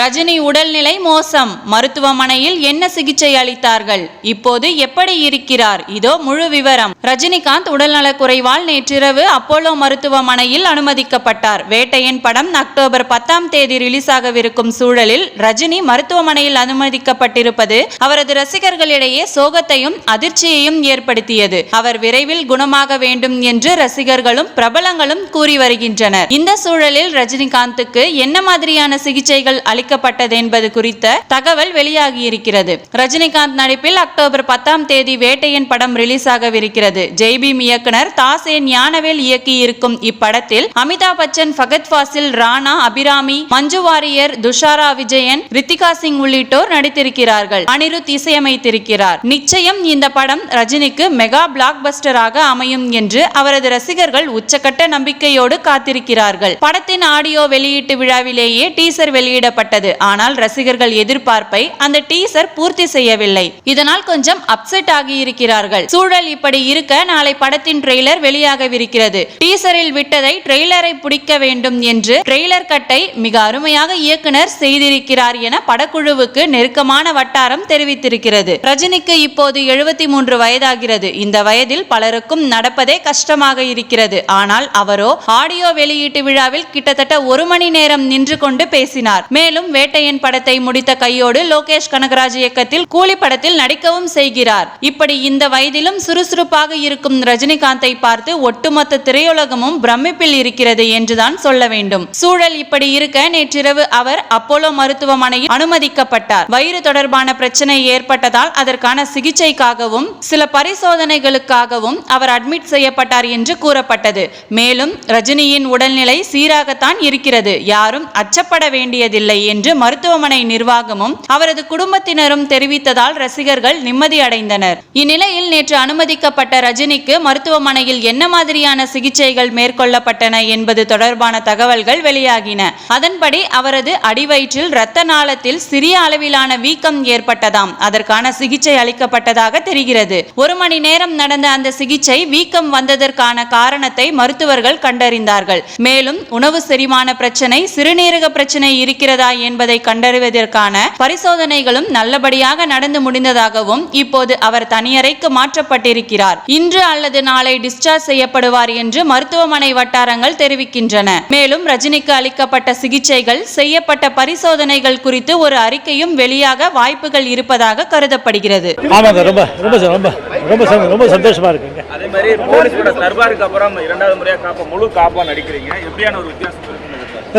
ரஜினி உடல்நிலை மோசம். மருத்துவமனையில் என்ன சிகிச்சை அளித்தார்கள்? இப்போது எப்படி இருக்கிறார்? இதோ முழு விவரம். ரஜினிகாந்த் உடல்நலக் குறைவால் நேற்றிரவு அப்போலோ மருத்துவமனையில் அனுமதிக்கப்பட்டார். வேட்டையன் படம் அக்டோபர் பத்தாம் தேதி ரிலீஸ் ஆகவிருக்கும் சூழலில் ரஜினி மருத்துவமனையில் அனுமதிக்கப்பட்டிருப்பது அவரது ரசிகர்களிடையே சோகத்தையும் அதிர்ச்சியையும் ஏற்படுத்தியது. அவர் விரைவில் குணமாக வேண்டும் என்று ரசிகர்களும் பிரபலங்களும் கூறி வருகின்றனர். இந்த சூழலில் ரஜினிகாந்துக்கு என்ன மாதிரியான சிகிச்சைகள் அளி அளிக்கப்பட்டது என்பது குறித்த தகவல் வெளியாகியிருக்கிறது. ரஜினிகாந்த் நடிப்பில் அக்டோபர் பத்தாம் தேதி வேட்டையன் படம் ரிலீஸ் ஆகவிருக்கிறது ஜெய்பீம் இயக்குனர் தாசே ஞானவேல் இயக்கியிருக்கும் இப்படத்தில் அமிதாப் பச்சன் ஃபகத் ஃபாசில் ராணா அபிராமி மஞ்சு வாரியர் துஷாரா விஜயன் ரித்திகா சிங் உள்ளிட்டோர் நடித்திருக்கிறார்கள். அனிருத் இசையமைத்திருக்கிறார். நிச்சயம் இந்த படம் ரஜினிக்கு மெகா பிளாக் பஸ்டராக அமையும் என்று அவரது ரசிகர்கள் உச்சக்கட்ட நம்பிக்கையோடு காத்திருக்கிறார்கள். படத்தின் ஆடியோ வெளியீட்டு விழாவிலேயே டீசர் வெளியிடப்பட்டது. ஆனால் ரசிகர்கள் எதிர்பார்ப்பை அந்த டீசர் பூர்த்தி செய்யவில்லை. இதனால் கொஞ்சம் அப்செட் ஆகியிருக்கிறார்கள். சூழல் இப்படி இருக்க நாளை படத்தின் ட்ரெய்லர் வெளியாகவிருக்கிறது. டீசரில் விட்டதை ட்ரெய்லரை பிடிக்க வேண்டும் என்று ட்ரெய்லர் கட்டை மிக அருமையாக இயக்குனர் செய்திருக்கிறார் என படக்குழுவுக்கு நெருக்கமான வட்டாரம் தெரிவித்திருக்கிறது. ரஜினிக்கு இப்போது எழுபத்தி மூன்று வயதாகிறது. இந்த வயதில் பலருக்கும் நடப்பதே கஷ்டமாக இருக்கிறது. ஆனால் அவரோ ஆடியோ வெளியீட்டு விழாவில் கிட்டத்தட்ட ஒரு மணி நேரம் நின்று கொண்டு பேசினார். மேலும் வேட்டையன் படத்தை முடித்த கையோடு லோகேஷ் கனகராஜ் இயக்கத்தில் கூலி படத்தில் நடிக்கவும் செய்கிறார். இப்படி இந்த வயதிலும் சுறுசுறுப்பாக இருக்கும் ரஜினிகாந்தை பார்த்து ஒட்டுமொத்த திரையுலகமும் பிரமிப்பில் இருக்கிறது என்றுதான் சொல்ல வேண்டும். சூழல் இப்படி இருக்க நேற்றிரவு அவர் அப்போலோ மருத்துவமனையில் அனுமதிக்கப்பட்டார். வயிறு தொடர்பான பிரச்சனை ஏற்பட்டதால் அதற்கான சிகிச்சைக்காகவும் சில பரிசோதனைகளுக்காகவும் அவர் அட்மிட் செய்யப்பட்டார் என்று கூறப்பட்டது. மேலும் ரஜினியின் உடல்நிலை சீராகத்தான் இருக்கிறது. யாரும் அச்சப்பட வேண்டியதில்லை என்று மருத்துவமனை நிர்வாகமும் அவரது குடும்பத்தினரும் தெரிவித்ததால் ரசிகர்கள் நிம்மதியடைந்தனர் இந்நிலையில் நேற்று அனுமதிக்கப்பட்ட ரஜினிக்கு மருத்துவமனையில் என்ன மாதிரியான சிகிச்சைகள் மேற்கொள்ளப்பட்டன என்பது தொடர்பான தகவல்கள் வெளியாகின. அதன்படி அவரது அடிவயிற்றில் இரத்த நாளத்தில் சிறிய அளவிலான வீக்கம் ஏற்பட்டதாம். அதற்கான சிகிச்சை அளிக்கப்பட்டதாக தெரிகிறது. ஒரு மணி நேரம் நடந்த அந்த சிகிச்சை வீக்கம் வந்ததற்கான காரணத்தை மருத்துவர்கள் கண்டறிந்தார்கள். மேலும் உணவு செரிமான பிரச்சனை சிறுநீரக பிரச்சனை இருக்கிறதா என்பதை கண்டறிவதற்கான பரிசோதனைகளும் நல்லபடியாக நடந்து முடிந்ததாகவும் இப்போது அவர் தனியறைக்கு மாற்றப்பட்டிருக்கிறார். இன்று அல்லது நாளை டிஸ்சார்ஜ் செய்யப்படுவார் என்று மருத்துவமனை வட்டாரங்கள் தெரிவிக்கின்றன. மேலும் ரஜினிக்கு அளிக்கப்பட்ட சிகிச்சைகள் செய்யப்பட்ட பரிசோதனைகள் குறித்து ஒரு அறிக்கையும் வெளியாக வாய்ப்புகள் இருப்பதாக கருதப்படுகிறது. ஆமாங்க ரொம்ப ரொம்ப ரொம்ப ரொம்ப சந்தோ- ரொம்ப சந்தோஷமா இருக்குங்க. அதே மாதிரி போலீஸ் கூட தர்பாருக்கு அப்புறம் இரண்டாவது முறையா காப்பா முழு காப்பா நடிக்கிறீங்க. எப்படியான ஒரு வித்தியாசம்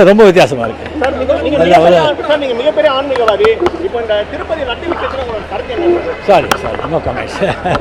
ரொம்ப வித்தியாசமா இருக்கு. Sir sorry no comments